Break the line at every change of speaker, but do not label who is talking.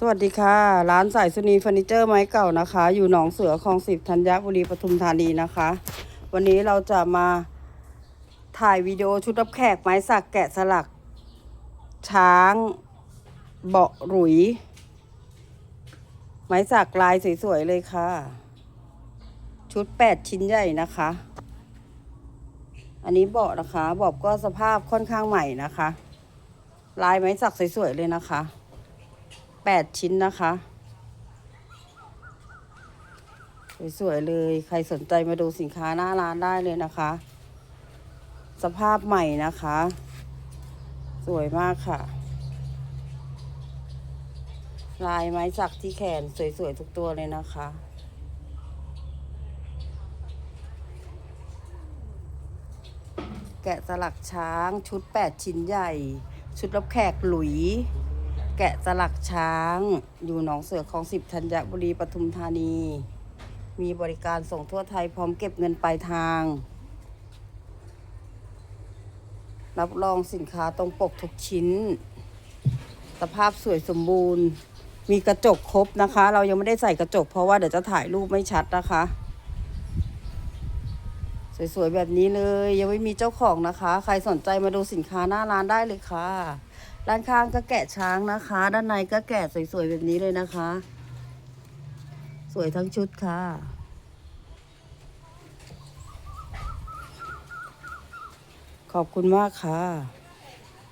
สวัสดีค่ะ ร้านสายสุนีเฟอร์นิเจอร์ไม้เก่านะคะ อยู่หนองเสือคลองสิบธัญบุรีปทุมธานีนะคะ วันนี้เราจะมาถ่ายวิดีโอชุดรับแขกไม้สักแกะสลัก ช้าง เบาะหรุย ไม้สักลายสวยๆเลยค่ะ ชุดแปดชิ้นใหญ่นะคะ อันนี้เบาะนะคะเบาะก็สภาพค่อนข้างใหม่นะคะ ลายไม้สักสวยๆเลยนะคะ แปดชิ้นนะคะ สวยๆเลย ใครสนใจมาดูสินค้าหน้าร้านได้เลยนะคะ สภาพใหม่นะคะ สวยมากค่ะ ลายไม้สักที่แขนสวยๆทุกตัวเลยนะคะแกะสลักช้างชุด 8 ชิ้นใหญ่ ชุดรับแขกหลุย แกะสลักช้าง อยู่หนองเสือคลองสิบธัญบุรีปทุมธานี มีบริการส่งทั่วไทยพร้อมเก็บเงินปลายทาง รับรองสินค้าตรงปกทุกชิ้น สภาพสวยสมบูรณ์ มีกระจกครบนะคะ เรายังไม่ได้ใส่กระจกเพราะว่าเดี๋ยวจะถ่ายรูปไม่ชัดนะคะ สวยๆแบบนี้เลย ยังไม่มีเจ้าของนะคะ ใครสนใจมาดูสินค้าหน้าร้านได้เลยค่ะ ด้านข้างก็แกะช้างนะคะ ด้านในก็แกะสวยๆแบบนี้เลยนะคะ สวยทั้งชุดค่ะขอบคุณมากค่ะ